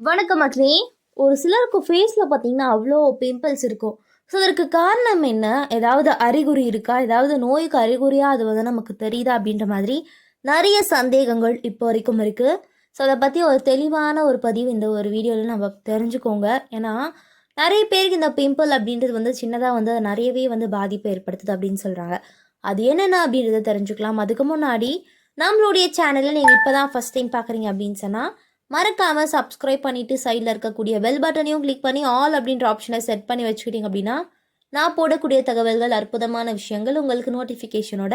வணக்கம் மக்களே ஒரு சிலருக்கு ஃபேஸில் பார்த்தீங்கன்னா அவ்வளோ பிம்பிள்ஸ் இருக்கும். ஸோ அதற்கு காரணம் என்ன? ஏதாவது அறிகுறி இருக்கா? ஏதாவது நோய்க்கு அறிகுறியாக அது வந்து நமக்கு தெரியுதா? அப்படின்ற மாதிரி நிறைய சந்தேகங்கள் இப்போ வரைக்கும் இருக்குது ஸோ அதை பற்றி ஒரு தெளிவான ஒரு பதிவு இந்த ஒரு வீடியோவில் நம்ம தெரிஞ்சுக்கோங்க. ஏன்னா நிறைய பேருக்கு இந்த பிம்பிள் அப்படின்றது வந்து சின்னதாக வந்து நிறையவே வந்து பாதிப்பை ஏற்படுத்துது அப்படின்னு சொல்கிறாங்க அது என்னென்ன அப்படின்றத தெரிஞ்சுக்கலாம். அதுக்கு முன்னாடி நம்மளுடைய சேனலில் நீங்கள் இப்போ தான் ஃபஸ்ட் டைம் பார்க்குறீங்க அப்படின்னு சொன்னால் மறக்காமல் சப்ஸ்கிரைப் பண்ணிவிட்டு சைடில் இருக்கக்கூடிய பெல் பட்டனையும் கிளிக் பண்ணி ஆல் அப்படின்ற ஆப்ஷனை செட் பண்ணி வச்சுக்கிட்டீங்க அப்படின்னா நான் போடக்கூடிய தகவல்கள் அற்புதமான விஷயங்கள் உங்களுக்கு நோட்டிஃபிகேஷனோட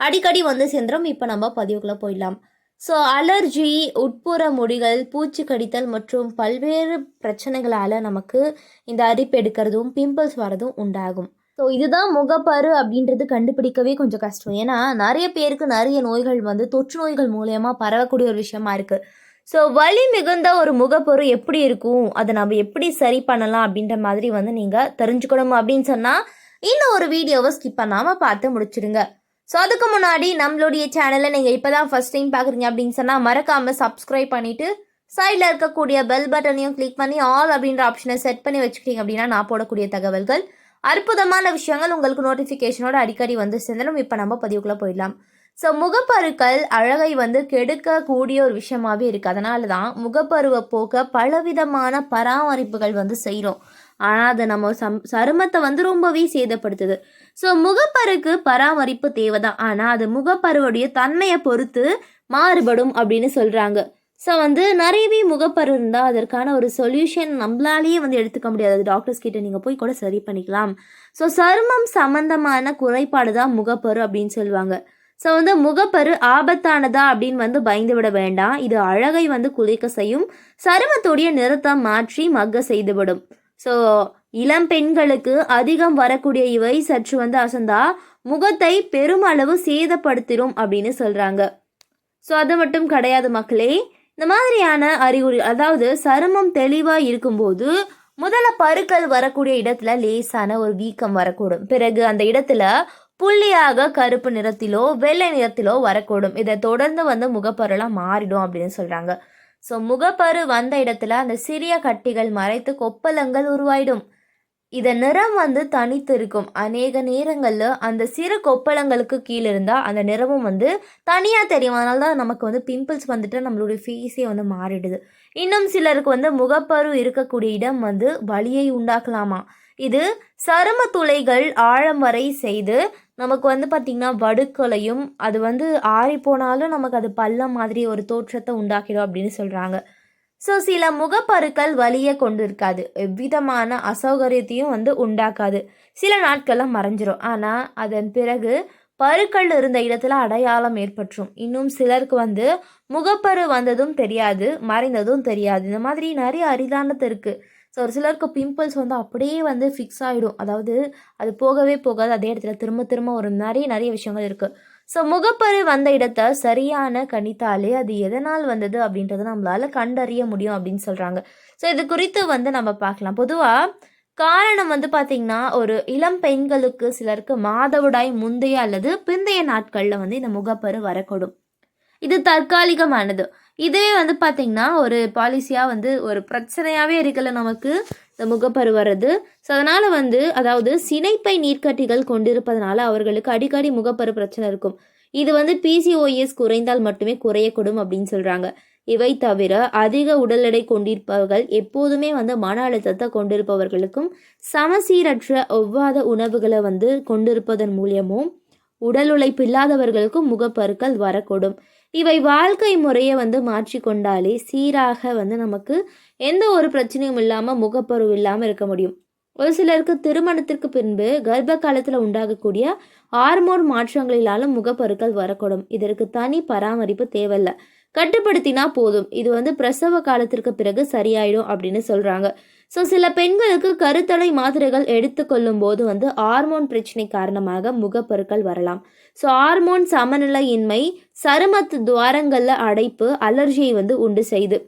அடிக்கடி வந்து சேர்ந்துடும் இப்போ நம்ம பதிவுக்குள்ளே போயிடலாம். ஸோ அலர்ஜி உட்புற முடிகள் பூச்சி கடித்தல் மற்றும் பல்வேறு பிரச்சனைகளால் நமக்கு இந்த அரிப்பு எடுக்கிறதும் பிம்பிள்ஸ் வரதும் உண்டாகும். ஸோ இதுதான் முகப்பரு அப்படின்றது கண்டுபிடிக்கவே கொஞ்சம் கஷ்டம். ஏன்னா நிறைய பேருக்கு நிறைய நோய்கள் வந்து தொற்று நோய்கள் மூலயமா பரவக்கூடிய ஒரு விஷயமா இருக்குது ஸோ வலி மிகுந்த ஒரு முகப்பொரு எப்படி இருக்கும்? அதை நம்ம எப்படி சரி பண்ணலாம் அப்படின்ற மாதிரி வந்து நீங்கள் தெரிஞ்சுக்கணும் அப்படின்னு சொன்னால் இந்த ஒரு வீடியோவை ஸ்கிப் பண்ணாமல் பார்த்து முடிச்சிடுங்க. ஸோ அதுக்கு முன்னாடி நம்மளுடைய சேனலை நீங்கள் இப்போ தான் ஃபஸ்ட் டைம் பார்க்குறீங்க அப்படின்னு சொன்னால் மறக்காமல் சப்ஸ்கிரைப் பண்ணிவிட்டு சைடில் இருக்கக்கூடிய பெல் பட்டனையும் கிளிக் பண்ணி ஆல் அப்படின்ற ஆப்ஷனை செட் பண்ணி வச்சுக்கிட்டீங்க அப்படின்னா நான் போடக்கூடிய தகவல்கள் அற்புதமான விஷயங்கள் உங்களுக்கு நோட்டிஃபிகேஷனோட அடிக்கடி வந்து சேர்ந்தாலும் இப்போ நம்ம பதிவுக்குள்ளே போயிடலாம். ஸோ முகப்பருக்கள் அழகை வந்து கெடுக்கக்கூடிய ஒரு விஷயமாகவே இருக்குது அதனால தான் முகப்பருவை போக்க பலவிதமான பராமரிப்புகள் வந்து செய்கிறோம் ஆனால் அது நம்ம சம் சருமத்தை வந்து ரொம்பவே சேதப்படுத்துது. ஸோ முகப்பருக்கு பராமரிப்பு தேவை தான் ஆனால் அது முகப்பருவுடைய தன்மையை பொறுத்து மாறுபடும் அப்படின்னு சொல்கிறாங்க ஸோ வந்து நிறையவே முகப்பரு இருந்தால் அதற்கான ஒரு சொல்யூஷன் நம்மளாலேயே வந்து எடுத்துக்க முடியாது. அது டாக்டர்ஸ் கிட்ட நீங்கள் போய் கூட சரி பண்ணிக்கலாம். ஸோ சருமம் சம்மந்தமான குறைபாடு தான் முகப்பரு அப்படின்னு சொல்லுவாங்க. ஸோ வந்து முகப்பரு ஆபத்தானதா அப்படின்னு வந்து பயந்து விட வேண்டாம். இது அழகை வந்து குளிக்க செய்யும். சருமத்துடைய நிறத்தை மாற்றி மக்க செய்துவிடும். ஸோ இளம் பெண்களுக்கு அதிகம் வரக்கூடிய இவை சற்று வந்து அசந்தா. முகத்தை பெருமளவு சேதப்படுத்திடும் அப்படின்னு சொல்கிறாங்க ஸோ அது மட்டும் கிடையாது மக்களே. இந்த மாதிரியான அறிகுறி அதாவது சருமம் தெளிவாக இருக்கும்போது முதல்ல பருக்கள் வரக்கூடிய இடத்துல லேசான ஒரு வீக்கம் வரக்கூடும். பிறகு அந்த இடத்துல புள்ளியாக கருப்பு நிறத்திலோ வெள்ளை நிறத்திலோ வரக்கூடும். இதை தொடர்ந்து வந்து முகப்பருலாம் மாறிடும் அப்படின்னு சொல்கிறாங்க ஸோ முகப்பரு வந்த இடத்துல அந்த சிறிய கட்டிகள் மறைத்து கொப்பளங்கள் உருவாயிடும். இதன் நிறம் வந்து தனித்து இருக்கும். அநேக நேரங்களில் அந்த சிறு கொப்பளங்களுக்கு கீழே இருந்தால் அந்த நிறமும் வந்து தனியாக தெரியும் அதனால தான் நமக்கு வந்து பிம்பிள்ஸ் வந்துட்டு நம்மளுடைய ஃபேஸே வந்து மாறிடுது. இன்னும் சிலருக்கு வந்து முகப்பரு இருக்கக்கூடிய இடம் வந்து வலியை உண்டாக்கலாமா? இது சரும துளைகள் ஆழம் வரை செய்து நமக்கு வந்து பார்த்திங்கன்னா வடுக்கலையும் அது வந்து ஆறி போனாலும் நமக்கு அது பள்ளம் மாதிரி ஒரு தோற்றத்தை உண்டாக்கிடும் அப்படின்னு சொல்கிறாங்க ஸோ சில முகப்பருக்கள் வலியை கொண்டு இருக்காது எவ்விதமான அசௌகரியத்தையும் வந்து உண்டாக்காது. சில நாட்களில் மறைஞ்சிரும். ஆனால் அதன் பிறகு பருக்கள் இருந்த இடத்துல அடையாளம் ஏற்பற்றும். இன்னும் சிலருக்கு வந்து முகப்பரு வந்ததும் தெரியாது மறைந்ததும் தெரியாது. இந்த மாதிரி நிறைய அரிதானது இருக்குது ஸோ ஒரு சிலருக்கு பிம்பிள்ஸ் வந்து அப்படியே வந்து ஃபிக்ஸ் ஆகிடும் அதாவது அது போகவே போகாது. அதே இடத்துல திரும்ப திரும்ப ஒரு நிறைய நிறைய விஷயங்கள் இருக்குது ஸோ முகப்பரு வந்த இடத்த சரியான கணித்தாலே அது எதனால் வந்தது அப்படின்றத நம்மளால் கண்டறிய முடியும் அப்படின்னு சொல்கிறாங்க ஸோ இது குறித்து வந்து நம்ம பார்க்கலாம். பொதுவாக காரணம் வந்து பார்த்திங்கன்னா ஒரு இளம் பெண்களுக்கு சிலருக்கு மாதவிடாய் முந்தைய அல்லது பிந்தைய நாட்களில் வந்து இந்த முகப்பரு வரக்கூடும். இது தற்காலிகமானது. இதுவே வந்து பார்த்திங்கன்னா ஒரு பாலிசியாக வந்து ஒரு பிரச்சனையாகவே இருக்கல நமக்கு இந்த முகப்பரு வர்றது. ஸோ அதனால் வந்து அதாவது சினைப்பை நீர்க்கட்டிகள் கொண்டிருப்பதனால அவர்களுக்கு அடிக்கடி முகப்பரு பிரச்சனை இருக்கும். இது வந்து பிசிஓஎஸ் குறைந்தால் மட்டுமே குறையக்கூடும் அப்படின்னு சொல்கிறாங்க இவை தவிர அதிக உடல் எடை கொண்டிருப்பவர்கள் எப்போதுமே வந்து மன அழுத்தத்தை கொண்டிருப்பவர்களுக்கும் சமசீரற்ற ஒவ்வாத உணவுகளை வந்து கொண்டிருப்பதன் மூலியமும் உடல் உழைப்பு இல்லாதவர்களுக்கும் முகப்பருக்கள் வரக்கூடும். இவை வாழ்க்கை முறையை வந்து மாற்றிக்கொண்டாலே சீராக வந்து நமக்கு எந்த ஒரு பிரச்சனையும் இல்லாமல் முகப்பருவு இல்லாமல் இருக்க முடியும். ஒரு சிலருக்கு திருமணத்திற்கு பின்பு கர்ப்ப காலத்தில் உண்டாகக்கூடிய ஹார்மோன் மாற்றங்களிலாலும் முகப்பருக்கள் வரக்கூடும். இதற்கு தனி பராமரிப்பு தேவையில்லை. கட்டுப்படுத்தினா போதும். இது வந்து பிரசவ காலத்திற்கு பிறகு சரியாயிடும் அப்படின்னு சொல்கிறாங்க ஸோ சில பெண்களுக்கு கருத்தடை மாத்திரைகள் எடுத்துக்கொள்ளும் போது வந்து ஹார்மோன் பிரச்சனை காரணமாக முகப்பருக்கள் வரலாம். ஸோ ஹார்மோன் சமநிலையின்மை சருமத்து துவாரங்களில் அடைப்பு அலர்ஜியை வந்து உண்டு செய்து.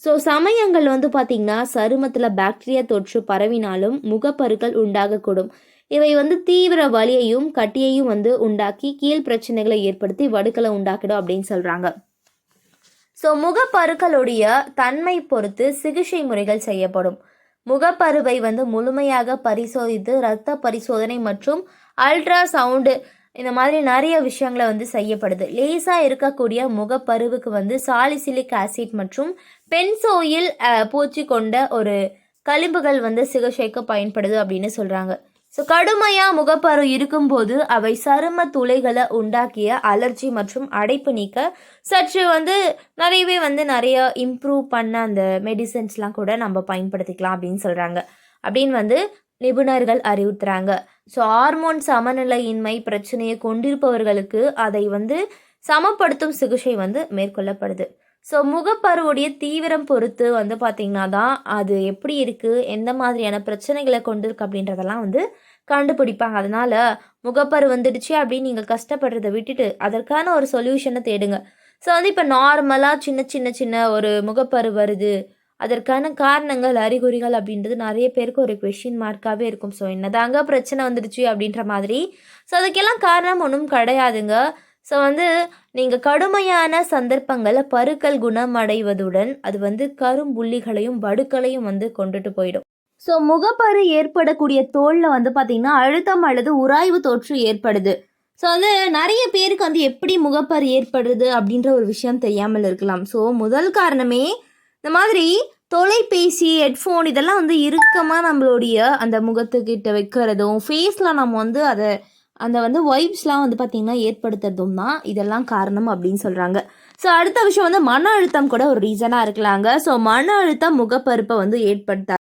ஸோ சமயங்கள் வந்து பார்த்திங்கன்னா சருமத்தில் பாக்டீரியா தொற்று பரவினாலும் முகப்பருக்கள் உண்டாகக்கூடும். இவை வந்து தீவிர வலியையும் கட்டியையும் வந்து உண்டாக்கி கீழ் பிரச்சனைகளை ஏற்படுத்தி வடுக்களை உண்டாக்கிடும் அப்படின்னு சொல்கிறாங்க ஸோ முகப்பருக்களுடைய தன்மை பொறுத்து சிகிச்சை முறைகள் செய்யப்படும். முகப்பருவை வந்து முழுமையாக பரிசோதித்து இரத்த பரிசோதனை மற்றும் அல்ட்ரா சவுண்டு இந்த மாதிரி நிறைய விஷயங்களை வந்து செய்யப்படுது. லேசாக இருக்கக்கூடிய முகப்பருவுக்கு வந்து சாலிசிலிக் ஆசிட் மற்றும் பென்சோயில் பூச்சி கொண்ட ஒரு களிம்புகள் வந்து சிகிச்சைக்கு பயன்படுது அப்படின்னு சொல்கிறாங்க ஸோ கடுமையாக முகப்பரு இருக்கும்போது அவை சரும துளைகளை உண்டாக்கிய அலர்ஜி மற்றும் அடைப்பு நீக்க சற்று வந்து நிறையவே வந்து நிறைய இம்ப்ரூவ் பண்ண அந்த மெடிசன்ஸ்லாம் கூட நம்ம பயன்படுத்திக்கலாம் அப்படின்னு சொல்கிறாங்க அப்படின்னு வந்து நிபுணர்கள் அறிவுறுத்துறாங்க. ஸோ ஹார்மோன் சமநிலையின்மை பிரச்சனையை கொண்டிருப்பவர்களுக்கு அதை வந்து சமப்படுத்தும் சிகிச்சை வந்து மேற்கொள்ளப்படுது. ஸோ முகப்பருவுடைய தீவிரம் பொறுத்து வந்து பார்த்திங்கன்னா தான் அது எப்படி இருக்குது எந்த மாதிரியான பிரச்சனைகளை கொண்டிருக்கு அப்படின்றதெல்லாம் வந்து கண்டுபிடிப்பாங்க. அதனால் முகப்பரு வந்துடுச்சு அப்படின்னு நீங்கள் கஷ்டப்படுறதை விட்டுட்டு அதற்கான ஒரு சொல்யூஷனை தேடுங்க. ஸோ வந்து இப்போ நார்மலாக சின்ன சின்ன சின்ன ஒரு முகப்பரு வருது. அதற்கான காரணங்கள் அறிகுறிகள் அப்படின்றது நிறைய பேருக்கு ஒரு கொஷின் மார்க்காகவே இருக்கும். ஸோ என்னதாங்க பிரச்சனை வந்துடுச்சு அப்படின்ற மாதிரி. ஸோ அதுக்கெல்லாம் காரணம் ஒன்றும் கிடையாதுங்க. ஸோ வந்து நீங்கள் கடுமையான சந்தர்ப்பங்களில் பருக்கள் குணமடைவதுடன் அது வந்து கரும்புள்ளிகளையும் வடுக்களையும் வந்து கொண்டுட்டு போயிடும். ஸோ முகப்பரு ஏற்படக்கூடிய தோலில் வந்து பார்த்திங்கன்னா அழுத்தம் அல்லது உராய்வு தொற்று ஏற்படுது. ஸோ வந்து நிறைய பேருக்கு வந்து எப்படி முகப்பரு ஏற்படுது அப்படின்ற ஒரு விஷயம் தெரியாமல் இருக்கலாம். ஸோ முதல் காரணமே இந்த மாதிரி தொலைபேசி ஹெட்ஃபோன் இதெல்லாம் வந்து இறுக்கமாக நம்மளுடைய அந்த முகத்துக்கிட்ட வைக்கிறதும் ஃபேஸில் நம்ம வந்து அதை அந்த வந்து வைப்ஸ்லாம் வந்து பார்த்திங்கன்னா ஏற்படுத்துறதும் தான் இதெல்லாம் காரணம் அப்படின்னு சொல்கிறாங்க ஸோ அடுத்த விஷயம் வந்து மன அழுத்தம் கூட ஒரு ரீசனாக இருக்கலாங்க. ஸோ மன அழுத்தம் முகப்பருப்பை வந்து ஏற்படுத்த